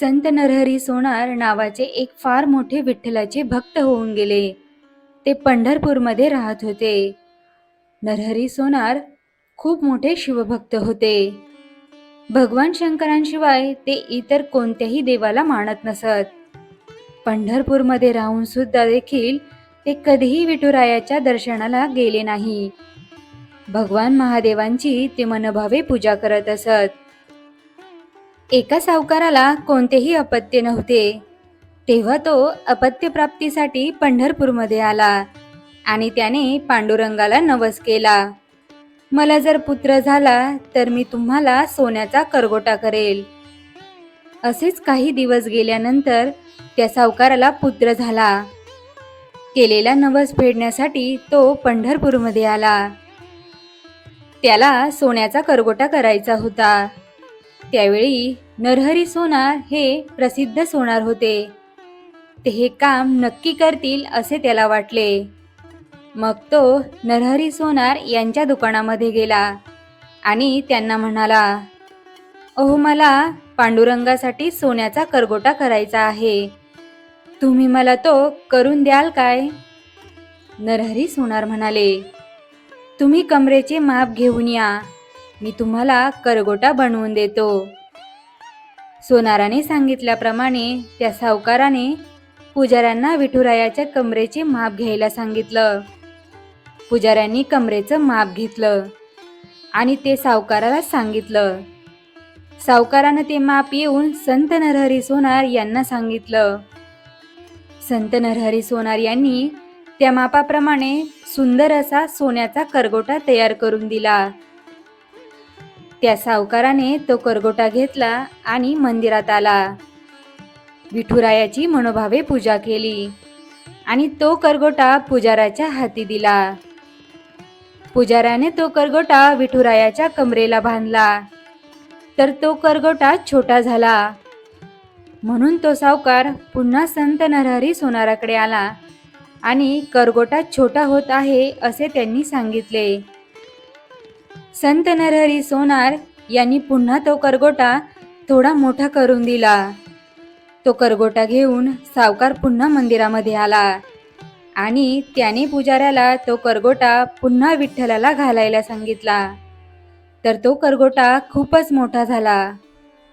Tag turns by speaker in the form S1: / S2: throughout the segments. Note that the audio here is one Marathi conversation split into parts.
S1: संत नरहरी सोनार नावाचे एक फार मोठे विठ्ठलाचे भक्त होऊन गेले. ते पंढरपूरमध्ये राहत होते. नरहरी सोनार खूप मोठे शिवभक्त होते. भगवान शंकरांशिवाय ते इतर कोणत्याही देवाला मानत नसत. पंढरपूरमध्ये राहून सुद्धा देखील ते कधीही विठुरायाच्या दर्शनाला गेले नाही. भगवान महादेवांची ते मनभावे पूजा करत असत. एका सावकाराला कोणतेही अपत्य नव्हते. तेव्हा तो अपत्यप्राप्तीसाठी पंढरपूरमध्ये आला आणि त्याने पांडुरंगाला नवस केला. मला जर पुत्र झाला तर मी तुम्हाला सोन्याचा करगोटा करेल. असेच काही दिवस गेल्यानंतर त्या सावकाराला पुत्र झाला. केलेला नवस फेडण्यासाठी तो पंढरपूरमध्ये आला. त्याला सोन्याचा करगोटा करायचा होता. त्यावेळी नरहरी सोनार हे प्रसिद्ध सोनार होते. ते हे काम नक्की करतील असे त्याला वाटले. मग तो नरहरी सोनार यांच्या दुकानामध्ये गेला आणि त्यांना म्हणाला अहो मला पांडुरंगासाठी सोन्याचा करगोटा करायचा आहे. तुम्ही मला तो करून द्याल काय? नरहरी सोनार म्हणाले तुम्ही कमरेचे माप घेऊन या. मी तुम्हाला करगोटा बनवून देतो. सोनाराने सांगितल्याप्रमाणे त्या सावकाराने पुजाऱ्यांना विठुरायाच्या कमरेचे माप घ्यायला सांगितलं. पुजाऱ्यांनी कमरेचं माप घेतलं आणि ते सावकाराला सांगितलं. सावकारानं ते माप येऊन संत नरहरी सोनार यांना सांगितलं. संत नरहरी सोनार यांनी त्या मापाप्रमाणे सुंदर असा सोन्याचा करगोटा तयार करून दिला. त्या सावकाराने तो करगोटा घेतला आणि मंदिरात आला. विठुरायाची मनोभावे पूजा केली आणि तो करगोटा पुजाराच्या हाती दिला. पुजाऱ्याने तो करगोटा विठुरायाच्या कमरेला बांधला. तर तो करगोटा छोटा झाला. म्हणून तो सावकार पुन्हा संत नरहरी सोनाराकडे आला आणि करगोटा छोटा होत आहे असे त्यांनी सांगितले. संत नरहरी सोनार यांनी पुन्हा तो करगोटा थोडा मोठा करून दिला. तो करगोटा घेऊन सावकार पुन्हा मंदिरामध्ये आला आणि त्याने पुजाऱ्याला तो करगोटा पुन्हा विठ्ठलाला घालायला सांगितला. तर तो करगोटा खूपच मोठा झाला.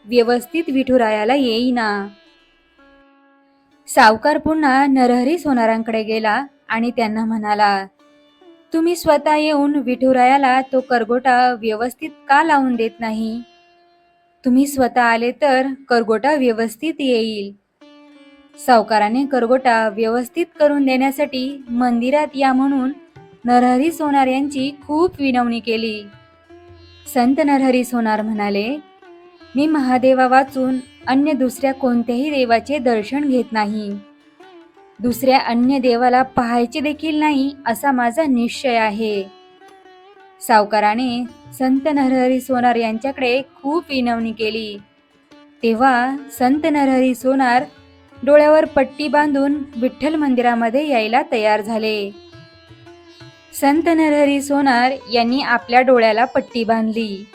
S1: व्यवस्थित विठुरायाला येईना. सावकार पुन्हा नरहरी सोनारांकडे गेला आणि त्यांना म्हणाला तुम्ही स्वतः येऊन विठुरायाला तो करगोटा व्यवस्थित का लावून देत नाही? तुम्ही स्वतः आले तर करगोटा व्यवस्थित येईल. सावकाराने करगोटा व्यवस्थित करून देण्यासाठी मंदिरात या म्हणून नरहरी सोनार यांची खूप विनवणी केली. संत नरहरी सोनार म्हणाले मी महादेवा वाचून अन्य दुसऱ्या कोणत्याही देवाचे दर्शन घेत नाही. दुसऱ्या अन्य देवाला पाहायचे देखील नाही असा माझा निश्चय आहे. सावकाराने संत नरहरी सोनार यांच्याकडे खूप विनवणी केली. तेव्हा संत नरहरी सोनार डोळ्यावर पट्टी बांधून विठ्ठल मंदिरामध्ये यायला तयार झाले. संत नरहरी सोनार यांनी आपल्या डोळ्याला पट्टी बांधली.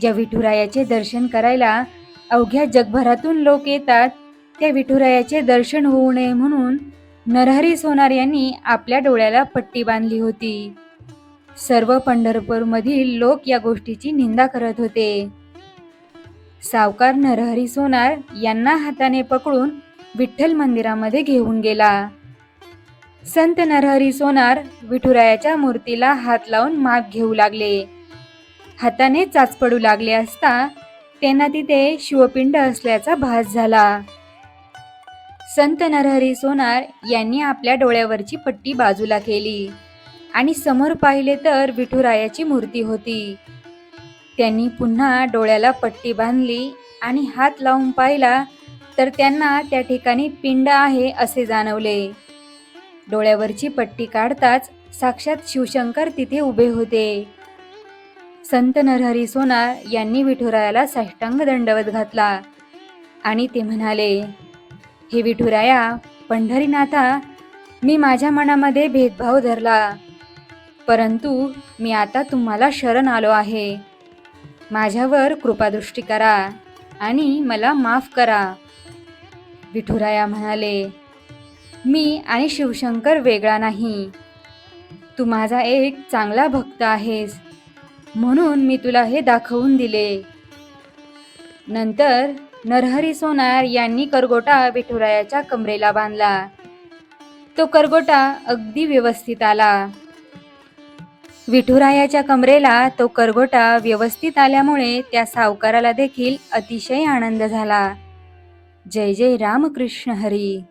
S1: ज्या विठुरायाचे दर्शन करायला अवघ्या जगभरातून लोक येतात. त्या विठुरायाचे दर्शन होऊ नये म्हणून नरहरी सोनार यांनी आपल्या डोळ्याला पट्टी बांधली होती. सर्व पंढरपूरमधील लोक या गोष्टीची निंदा करत होते. सावकार नरहरी सोनार यांना हाताने पकडून विठ्ठल मंदिरामध्ये घेऊन गेला. संत नरहरी सोनार विठुरायाच्या मूर्तीला हात लावून माग घेऊ लागले. हाताने चाच पडू लागले असता त्यांना तिथे शिवपिंड असल्याचा भास झाला. संत नरहरी सोनार यांनी आपल्या डोळ्यावरची पट्टी बाजूला केली आणि समोर पाहिले तर विठुरायाची मूर्ती होती. त्यांनी पुन्हा डोळ्याला पट्टी बांधली आणि हात लावून पाहिला तर त्यांना त्या ठिकाणी पिंड आहे असे जाणवले. डोळ्यावरची पट्टी काढताच साक्षात शिवशंकर तिथे उभे होते. संत नरहरी सोनार यांनी विठुरायाला साष्टांग दंडवत घातला आणि ते म्हणाले हे विठुराया पंढरीनाथा मी माझ्या मनामध्ये भेदभाव धरला. परंतु मी आता तुम्हाला शरण आलो आहे. माझ्यावर कृपादृष्टी करा आणि मला माफ करा. विठुराया म्हणाले मी आणि शिवशंकर वेगळा नाही. तू माझा एक चांगला भक्त आहेस. म्हणून मी तुला हे दाखवून दिले. नंतर नरहरी सोनार यांनी करगोटा विठुरायाच्या कमरेला बांधला. तो करगोटा अगदी व्यवस्थित आला. विठुरायाच्या कमरेला तो करगोटा व्यवस्थित आल्यामुळे त्या सावकाराला देखील अतिशय आनंद झाला. जय जय रामकृष्ण हरी.